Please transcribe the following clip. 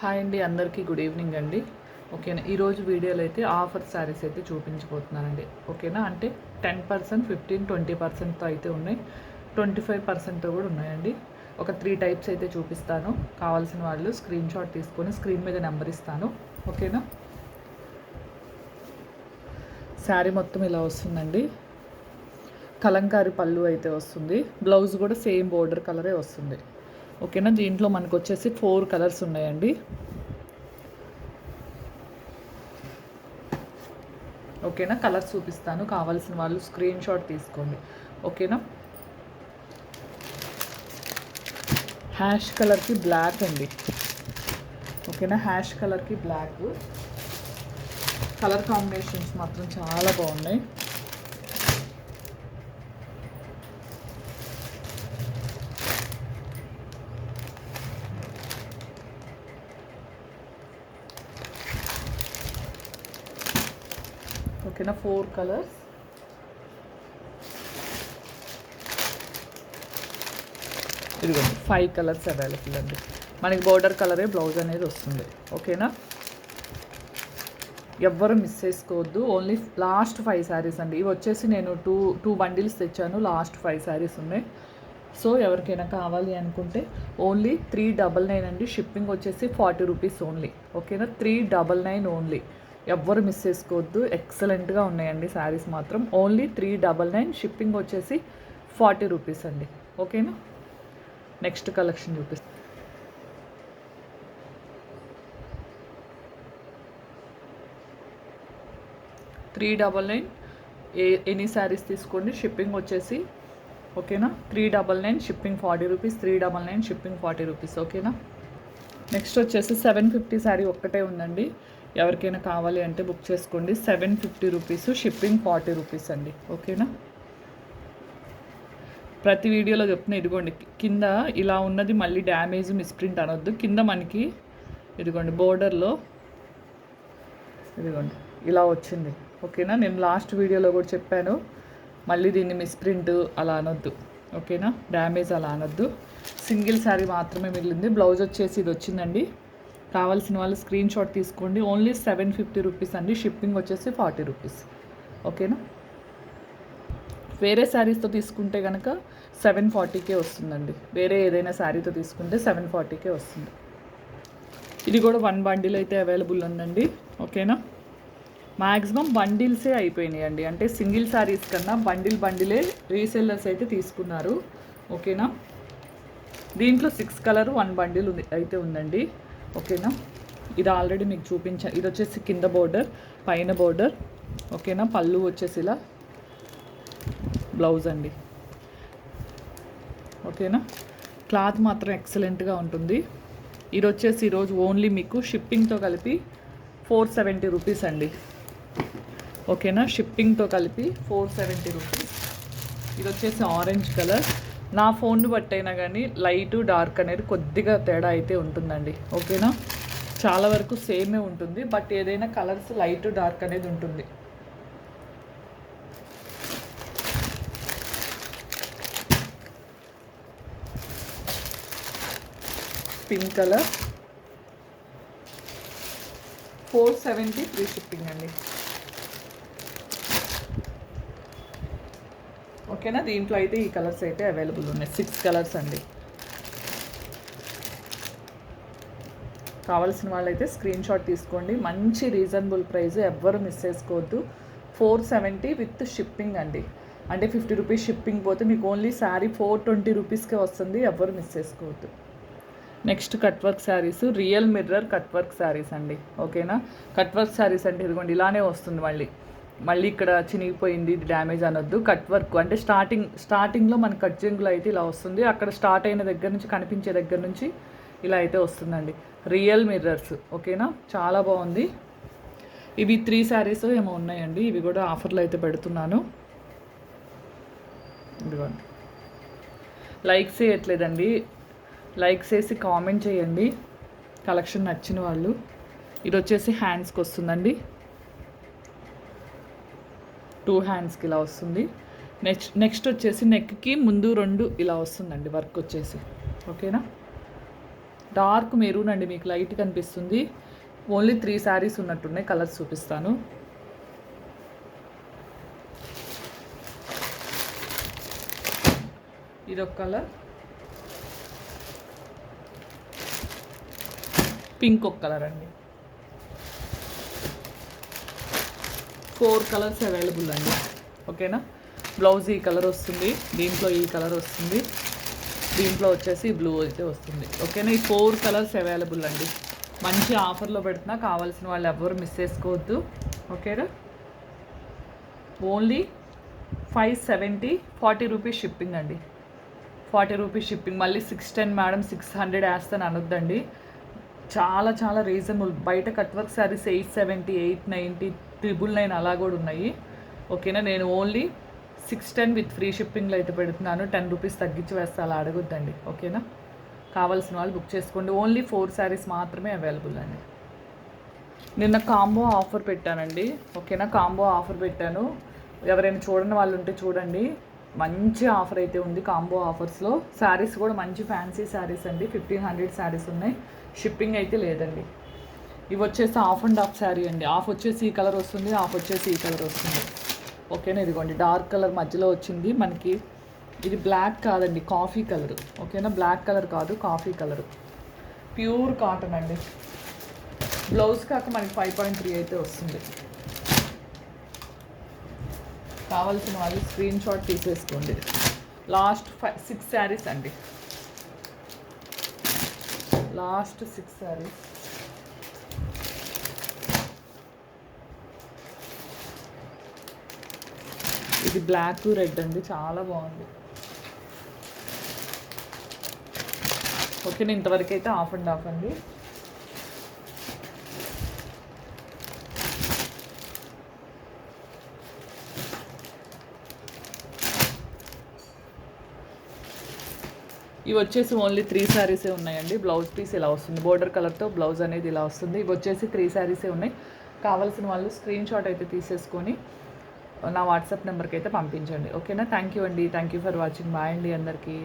Hi అండి అందరికీ good evening అండి. ఓకేనా? ఈరోజు వీడియోలో అయితే ఆఫర్ శారీస్ అయితే చూపించబోతున్నానండి. ఓకేనా? అంటే టెన్ పర్సెంట్ ఫిఫ్టీన్ ట్వంటీ పర్సెంట్తో అయితే ఉన్నాయి. ట్వంటీ ఫైవ్ పర్సెంట్తో కూడా ఉన్నాయండి. ఒక త్రీ టైప్స్ అయితే చూపిస్తాను. కావాల్సిన వాళ్ళు స్క్రీన్ షాట్ తీసుకొని స్క్రీన్ మీద నెంబర్ ఇస్తాను. ఓకేనా? శారీ మొత్తం ఇలా వస్తుందండి. కలంకారీ పళ్ళు అయితే వస్తుంది. బ్లౌజ్ కూడా సేమ్ బోర్డర్ కలరే వస్తుంది. ఓకేనా? దీంట్లో మనకు వచ్చేసి ఫోర్ కలర్స్ ఉన్నాయండి. ఓకేనా? కలర్స్ చూపిస్తాను. కావాల్సిన వాళ్ళు స్క్రీన్ షాట్ తీసుకోండి. ఓకేనా? హ్యాష్ కలర్కి బ్లాక్ అండి. ఓకేనా? హ్యాష్ కలర్కి బ్లాక్. కలర్ కాంబినేషన్స్ మాత్రం చాలా బాగున్నాయి. ఓకేనా? ఫోర్ కలర్స్ ఇదిగోండి ఫైవ్ కలర్స్ అవైలబుల్ అండి. మనకి బోర్డర్ కలరే బ్లౌజ్ అనేది వస్తుంది. ఓకేనా? ఎవ్వరు మిస్ చేసుకోవద్దు. ఓన్లీ లాస్ట్ ఫైవ్ శారీస్ అండి. ఇవి వచ్చేసి నేను టూ టూ బండిల్స్ తెచ్చాను. లాస్ట్ ఫైవ్ శారీస్ ఉన్నాయి. సో ఎవరికైనా కావాలి అనుకుంటే ఓన్లీ త్రీ డబల్ నైన్ అండి. షిప్పింగ్ వచ్చేసి ఫార్టీ రూపీస్ ఓన్లీ ఓకేనా? త్రీ డబల్ నైన్ ఓన్లీ ఎవ్వరు మిస్ చేసుకోవద్దు. ఎక్సలెంట్గా ఉన్నాయండి శారీస్ మాత్రం. Only three double nine. Shipping వచ్చేసి ఫార్టీ రూపీస్ అండి. ఓకేనా? నెక్స్ట్ కలెక్షన్ చూపిస్తాను three double nine. A any saris తీసుకోండి. షిప్పింగ్ వచ్చేసి ఓకేనా? Three double nine. Shipping forty rupees. Three double nine. Shipping forty rupees. ఓకేనా? నెక్స్ట్ వచ్చేసి సెవెన్ ఫిఫ్టీ శారీ ఒక్కటే ఉందండి. ఎవరికైనా కావాలి అంటే బుక్ చేసుకోండి. Seven fifty rupees shipping forty rupees అండి. ఓకేనా? ప్రతి వీడియోలో చెప్తున్నా ఇదిగోండి కింద ఇలా ఉన్నది మళ్ళీ డ్యామేజ్ మిస్ప్రింట్ అనొద్దు. కింద మనకి ఇదిగోండి బోర్డర్లో ఇదిగోండి ఇలా వచ్చింది. ఓకేనా? నేను లాస్ట్ వీడియోలో కూడా చెప్పాను. మళ్ళీ దీన్ని మిస్ప్రింట్ అలా అనొద్దు. ఓకేనా? డ్యామేజ్ అలా అనొద్దు. సింగిల్ శారీ మాత్రమే మిగిలింది. బ్లౌజ్ వచ్చేసి ఇది వచ్చిందండి. కావాల్సిన వాళ్ళు స్క్రీన్ షాట్ తీసుకోండి. ఓన్లీ సెవెన్ ఫిఫ్టీ రూపీస్ అండి. షిప్పింగ్ వచ్చేసి ఫార్టీ రూపీస్ ఓకేనా వేరే శారీస్తో తీసుకుంటే కనుక సెవెన్ ఫార్టీకే వస్తుందండి. వేరే ఏదైనా శారీతో తీసుకుంటే సెవెన్ ఫార్టీకే వస్తుంది. ఇది కూడా వన్ బండిల్ అయితే అవైలబుల్ ఉందండి. ఓకేనా మ్యాక్సిమం బండిల్సే అయిపోయినాయండి. అంటే సింగిల్ శారీస్ కన్నా బండిల్ బండిలే రీసెల్లర్స్ అయితే తీసుకున్నారు. ఓకేనా దీంట్లో సిక్స్ కలర్ వన్ బండిల్ ఉంది అయితే ఉందండి. ఓకేనా? ఇది ఆల్రెడీ మీకు చూపించా. ఇది వచ్చేసి కింద బోర్డర్ పైన బోర్డర్ ఓకేనా? పళ్ళు వచ్చేసి ఇలా బ్లౌజ్ అండి. ఓకేనా? క్లాత్ మాత్రం ఎక్సలెంట్గా ఉంటుంది. ఇది వచ్చేసి ఈరోజు ఓన్లీ మీకు షిప్పింగ్తో కలిపి ఫోర్ సెవెంటీ రూపీస్ అండి. ఓకేనా? షిప్పింగ్తో కలిపి ఫోర్ సెవెంటీ రూపీస్ ఇది వచ్చేసి ఆరెంజ్ కలర్ నా ఫోన్ను బట్టైనా కానీ లైట్ డార్క్ అనేది కొద్దిగా తేడా అయితే ఉంటుందండి. ఓకేనా? చాలా వరకు సేమే ఉంటుంది. బట్ ఏదైనా కలర్స్ లైట్ డార్క్ అనేది ఉంటుంది. Pink colour. Four seventy free shipping అండి. ఓకేనా? దీంట్లో అయితే ఈ కలర్స్ అయితే అవైలబుల్ ఉన్నాయి. సిక్స్ కలర్స్ అండి. కావాల్సిన వాళ్ళైతే స్క్రీన్ షాట్ తీసుకోండి. మంచి రీజనబుల్ ప్రైస్ ఎవ్వరు మిస్ చేసుకోవద్దు. ఫోర్ సెవెంటీ విత్ షిప్పింగ్ అండి. అంటే ఫిఫ్టీ రూపీస్ షిప్పింగ్ పోతే మీకు ఓన్లీ శారీ ఫోర్ ట్వంటీ రూపీస్కే వస్తుంది. ఎవ్వరు మిస్ చేసుకోవద్దు. Next cut work saris real mirror cut work saris అండి. ఓకేనా? కట్ వర్క్ శారీస్ అంటే ఇదిగోండి ఇలానే వస్తుంది మళ్ళీ. మళ్ళీ ఇక్కడ చినిగిపోయింది ఇది డ్యామేజ్ అనొద్దు. Cut work. అంటే స్టార్టింగ్ స్టార్టింగ్లో మన కట్ జంగులు అయితే ఇలా వస్తుంది. అక్కడ స్టార్ట్ అయిన దగ్గర నుంచి కనిపించే దగ్గర నుంచి ఇలా అయితే వస్తుందండి. Real mirrors. ఓకేనా? చాలా బాగుంది. ఇవి త్రీ శారీస్ ఏమో ఉన్నాయండి. ఇవి కూడా ఆఫర్లు అయితే పెడుతున్నాను. ఇదిగోండి. లైక్స్ చేయట్లేదండి. లైక్స్ వేసి కామెంట్ చేయండి. కలెక్షన్ నచ్చిన వాళ్ళు. ఇది వచ్చేసి హ్యాండ్స్కి వస్తుందండి. టూ హ్యాండ్స్కి ఇలా వస్తుంది. నెక్స్ట్ నెక్స్ట్ వచ్చేసి నెక్కి ముందు రెండు ఇలా వస్తుందండి వర్క్ వచ్చేసి. ఓకేనా? డార్క్ మెరూన్ అండి మీకు లైట్ కనిపిస్తుంది. ఓన్లీ త్రీ శారీస్ ఉన్నట్టున్నాయి. కలర్స్ చూపిస్తాను. ఇది ఒక కలర్. పింక్ ఒక కలర్ అండి. ఫోర్ కలర్స్ అవైలబుల్ అండి. ఓకేనా? బ్లౌజ్ ఈ కలర్ వస్తుంది. దీంట్లో ఈ కలర్ వస్తుంది. దీంట్లో వచ్చేసి బ్లూ అయితే వస్తుంది. ఓకేనా? ఈ ఫోర్ కలర్స్ అవైలబుల్ అండి. మంచి ఆఫర్లో పెడుతున్నా. కావాల్సిన వాళ్ళు ఎవరు మిస్ చేసుకోవద్దు. ఓకేనా? Only five seventy forty rupees shipping అండి. Forty rupees shipping. మళ్ళీ six ten madam six hundred వేస్తాను అనొద్దండి. చాలా చాలా రీజనబుల్ బయట cut work saris eight seventy eight ninety triple nine అలా కూడా ఉన్నాయి. ఓకేనా నేను only six ten with free షిప్పింగ్లో అయితే పెడుతున్నాను. టెన్ రూపీస్ తగ్గించి వేస్తే అలా అడగొద్దండి. ఓకేనా కావాల్సిన వాళ్ళు బుక్ చేసుకోండి. ఓన్లీ ఫోర్ శారీస్ మాత్రమే అవైలబుల్ అండి. నిన్న కాంబో ఆఫర్ పెట్టానండి. ఓకేనా కాంబో ఆఫర్ పెట్టాను. ఎవరైనా చూడని వాళ్ళు ఉంటే చూడండి. మంచి ఆఫర్ అయితే ఉంది కాంబో ఆఫర్స్లో. శారీస్ కూడా మంచి ఫ్యాన్సీ శారీస్ అండి. ఫిఫ్టీన్ హండ్రెడ్ శారీస్ ఉన్నాయి. షిప్పింగ్ అయితే లేదండి. ఇవి వచ్చేసి ఆఫ్ అండ్ ఆఫ్ శారీ అండి. ఆఫ్ వచ్చేసి ఈ కలర్ వస్తుంది ఆఫ్ వచ్చేసి ఈ కలర్ వస్తుంది. ఓకేనా? ఇదిగోండి డార్క్ కలర్ మధ్యలో వచ్చింది. మనకి ఇది బ్లాక్ కాదండి కాఫీ కలర్. ఓకేనా? బ్లాక్ కలర్ కాదు కాఫీ కలర్. ప్యూర్ కాటన్ అండి. బ్లౌజ్ కాక మనకి ఫైవ్ పాయింట్ త్రీ అయితే వస్తుంది. కావాల్సిన వాళ్ళు స్క్రీన్ షాట్ తీసేసుకోండి. లాస్ట్ ఫైవ్ సిక్స్ శారీస్ అండి. లాస్ట్ సిక్స్ శారీస్ ఇది బ్లాక్ రెడ్ అండి. చాలా బాగుంది. ఓకే నేను ఇంతవరకు అయితే ఆఫ్ అండ్ ఆఫ్ అండి. ఇవి వచ్చేసి ఓన్లీ త్రీ శారీసే ఉన్నాయండి. బ్లౌజ్ పీస్ ఇలా వస్తుంది. బోర్డర్ కలర్తో బ్లౌజ్ అనేది ఇలా వస్తుంది. ఇవి వచ్చేసి త్రీ శారీసే ఉన్నాయి. కావాల్సిన వాళ్ళు స్క్రీన్ షాట్ అయితే తీసేసుకొని నా వాట్సాప్ నెంబర్కి అయితే పంపించండి. ఓకేనా థ్యాంక్ యూ అండి. Thank you for watching bye అండి అందరికీ.